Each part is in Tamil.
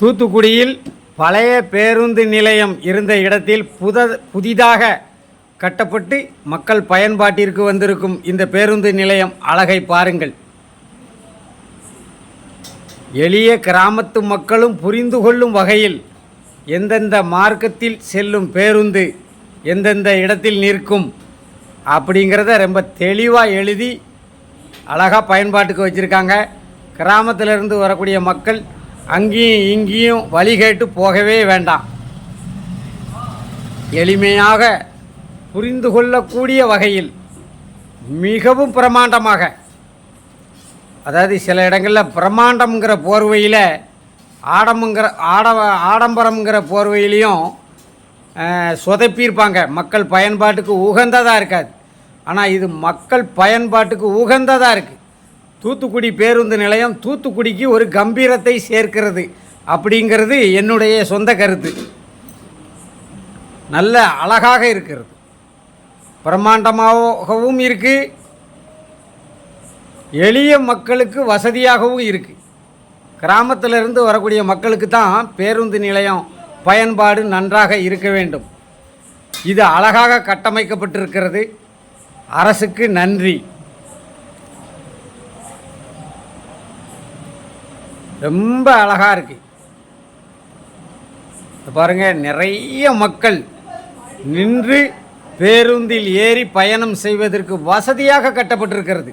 தூத்துக்குடியில் பழைய பேருந்து நிலையம் இருந்த இடத்தில் புத புதிதாக கட்டப்பட்டு மக்கள் பயன்பாட்டிற்கு வந்திருக்கும் இந்த பேருந்து நிலையம் அழகை பாருங்கள். எளிய கிராமத்து மக்களும் புரிந்து கொள்ளும் வகையில் எந்தெந்த மார்க்கத்தில் செல்லும் பேருந்து எந்தெந்த இடத்தில் நிற்கும் அப்படிங்கிறத ரொம்ப தெளிவாக எழுதி அழகாக பயன்பாட்டுக்கு வச்சுருக்காங்க. கிராமத்திலிருந்து வரக்கூடிய மக்கள் அங்கேயும் இங்கேயும் வழி கேட்டு போகவே வேண்டாம். எளிமையாக புரிந்து கொள்ளக்கூடிய வகையில் மிகவும் பிரமாண்டமாக அதாவது சில இடங்களில் பிரமாண்டம்ங்கிற போர்வையில் ஆடம்புங்கிற ஆடவ ஆடம்பரம்ங்கிற போர்வையிலையும் சொதப்பியிருப்பாங்க. மக்கள் பயன்பாட்டுக்கு உகந்ததாக இருக்காது. ஆனால் இது மக்கள் பயன்பாட்டுக்கு உகந்ததாக இருக்குது தூத்துக்குடி பேருந்து நிலையம் தூத்துக்குடிக்கு ஒரு கம்பீரத்தை சேர்க்கிறது அப்படிங்கிறது என்னுடைய சொந்த கருத்து. நல்ல அழகாக இருக்கிறது. பிரம்மாண்டமாகவும் இருக்குது எளிய மக்களுக்கு வசதியாகவும் இருக்குது கிராமத்திலிருந்து வரக்கூடிய மக்களுக்கு தான் பேருந்து நிலையம் பயன்பாடு நன்றாக இருக்க வேண்டும். இது அழகாக கட்டமைக்கப்பட்டிருக்கிறது. அரசுக்கு நன்றி. ரொம்ப அழகாக இருக்குது பாருங்கள் நிறைய மக்கள் நின்று பேருந்தில் ஏறி பயணம் செய்வதற்கு வசதியாக கட்டப்பட்டிருக்கிறது.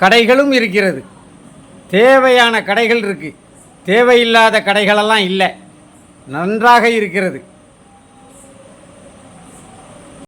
கடைகளும் இருக்கிறது. தேவையான கடைகள் இருக்குது தேவையில்லாத கடைகளெல்லாம் இல்லை. நன்றாக இருக்கிறது.